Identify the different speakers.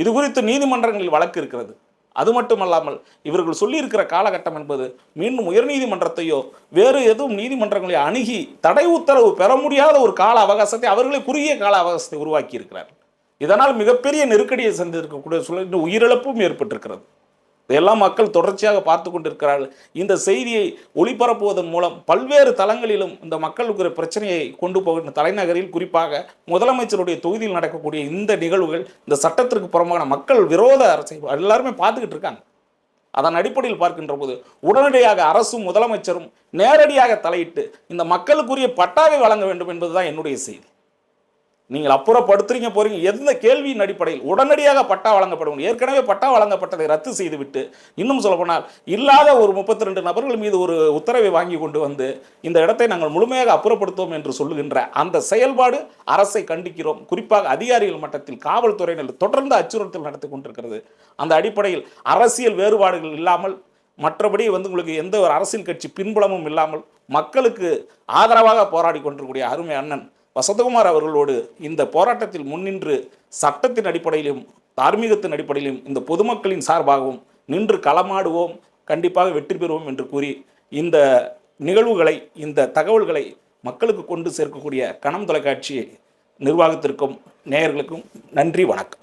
Speaker 1: இது குறித்து நீதிமன்றங்களில் வழக்கு இருக்கிறது. அது மட்டுமல்லாமல் இவர்கள் சொல்லியிருக்கிற காலகட்டம் என்பது மீண்டும் உயர்நீதிமன்றத்தையோ வேறு எதுவும் நீதிமன்றங்களை அணுகி தடை உத்தரவு பெற முடியாத ஒரு கால அவகாசத்தை அவர்களே குறுகிய கால அவகாசத்தை உருவாக்கி இருக்கிறார்கள் இதனால் மிகப்பெரிய நெருக்கடியை சந்திருக்கக்கூடிய சூழல் உயிரிழப்பும் ஏற்பட்டிருக்கிறது. இதையெல்லாம் மக்கள் தொடர்ச்சியாக பார்த்து கொண்டிருக்கிறார்கள். இந்த செய்தியை ஒளிபரப்புவதன் மூலம் பல்வேறு தளங்களிலும் இந்த மக்களுக்கு ஒரு பிரச்சனையை கொண்டு போகின்ற தலைநகரில் குறிப்பாக முதலமைச்சருடைய தொகுதியில் நடக்கக்கூடிய இந்த நிகழ்வுகள் இந்த சட்டத்திற்கு புறம்பான மக்கள் விரோத அரசை எல்லாருமே பார்த்துக்கிட்டு இருக்காங்க. அதன் அடிப்படையில் பார்க்கின்ற போது உடனடியாக அரசும் முதலமைச்சரும் நேரடியாக தலையிட்டு இந்த மக்களுக்குரிய பட்டாவை வழங்க வேண்டும் என்பதுதான் என்னுடைய செய்தி. நீங்கள் அப்புறப்படுத்துறீங்க போறீங்க எந்த கேள்வியின் அடிப்படையில்? உடனடியாக பட்டா வழங்கப்படும். ஏற்கனவே பட்டா வழங்கப்பட்டதை ரத்து செய்துவிட்டு இன்னும் சொல்லப்போனால் இல்லாத ஒரு முப்பத்தி ரெண்டு நபர்கள் மீது ஒரு உத்தரவை வாங்கி கொண்டு வந்து இந்த இடத்தை நாங்கள் முழுமையாக அப்புறப்படுத்துவோம் என்று சொல்லுகின்ற அந்த செயல்பாடு அரசை கண்டிக்கிறோம். குறிப்பாக அதிகாரிகள் மட்டத்தில் காவல்துறையினர் தொடர்ந்து அச்சுறுத்தல் நடத்தி கொண்டிருக்கிறது. அந்த அடிப்படையில் அரசியல் வேறுபாடுகள் இல்லாமல் மற்றபடி வந்து உங்களுக்கு எந்த ஒரு அரசியல் கட்சி பின்புலமும் இல்லாமல் மக்களுக்கு ஆதரவாக போராடி கொண்டிருக்கக்கூடிய அருமை அண்ணன் வசந்தகுமார் அவர்களோடு இந்த போராட்டத்தில் முன்னின்று சட்டத்தின் அடிப்படையிலும் தார்மீகத்தின் அடிப்படையிலும் இந்த பொதுமக்களின் சார்பாகவும் நின்று களமாடுவோம் கண்டிப்பாக வெற்றி பெறுவோம் என்று கூறி இந்த நிகழ்வுகளை இந்த தகவல்களை மக்களுக்கு கொண்டு சேர்க்கக்கூடிய கணம் தொலைக்காட்சி நிர்வாகத்திற்கும் நேயர்களுக்கும் நன்றி வணக்கம்.